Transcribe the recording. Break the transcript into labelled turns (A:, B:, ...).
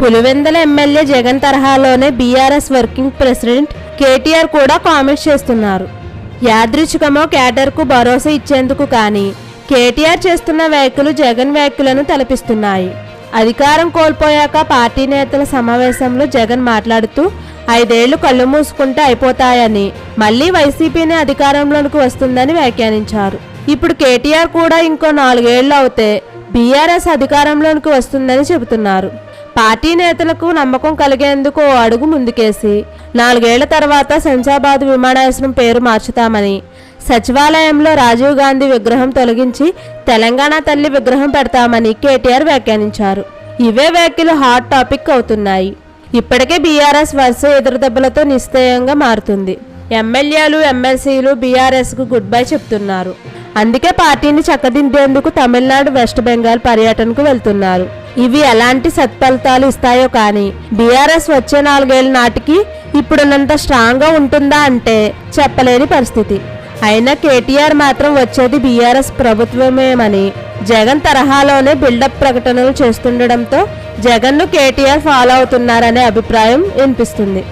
A: Pulivendula MLA Jagan తరహాలోనే BRS working president KTR కూడా comments చేస్తున్నారు. యాదృచ్ఛికమో కేటర్కు భరోసా ఇచ్చేందుకు కానీ కేటీఆర్ చేస్తున్న వ్యాఖ్యలు జగన్ వ్యాఖ్యలను తలపిస్తున్నాయి. అధికారం కోల్పోయాక పార్టీ నేతల సమావేశంలో జగన్ మాట్లాడుతూ ఐదేళ్ళు కళ్ళు మూసుకుంటే అయిపోతాయని మళ్ళీ వైసీపీనే అధికారంలోనికి వస్తుందని వ్యాఖ్యానించారు. ఇప్పుడు కేటీఆర్ కూడా ఇంకో నాలుగేళ్ళు అవుతే బీఆర్ఎస్ అధికారంలోనికి వస్తుందని చెబుతున్నారు. పార్టీ నేతలకు నమ్మకం కలిగేందుకు ఓ అడుగు ముందుకేసి నాలుగేళ్ళ తర్వాత శంషాబాద్ విమానాశ్రయం పేరు మార్చుతామని. సచివాలయంలో రాజీవ్ గాంధీ విగ్రహం తొలగించి తెలంగాణ తల్లి విగ్రహం పెడతామని కేటీఆర్ వ్యాఖ్యానించారు. ఇవే వ్యాఖ్యలు హాట్ టాపిక్ అవుతున్నాయి. ఇప్పటికే బీఆర్ఎస్ వరుస ఎదురుదెబ్బలతో నిశ్చయంగా మారుతుంది. ఎమ్మెల్యేలు ఎమ్మెల్సీలు బీఆర్ఎస్కు గుడ్ బై చెప్తున్నారు. అందుకే పార్టీని చక్కదిద్దేందుకు తమిళనాడు వెస్ట్ బెంగాల్ పర్యటనకు వెళ్తున్నారు. ఇవి ఎలాంటి సత్ఫలితాలు ఇస్తాయో కానీ బీఆర్ఎస్ వచ్చే నాలుగేళ్ళ నాటికి ఇప్పుడున్నంత స్ట్రాంగ్గా ఉంటుందా అంటే చెప్పలేని పరిస్థితి. అయినా కేటీఆర్ మాత్రం వచ్చేది బీఆర్ఎస్ ప్రభుత్వమేమని జగన్ తరహాలోనే బిల్డప్ ప్రకటనలు చేస్తుండడంతో జగన్ను కేటీఆర్ ఫాలో అవుతున్నారనే అభిప్రాయం వినిపిస్తుంది.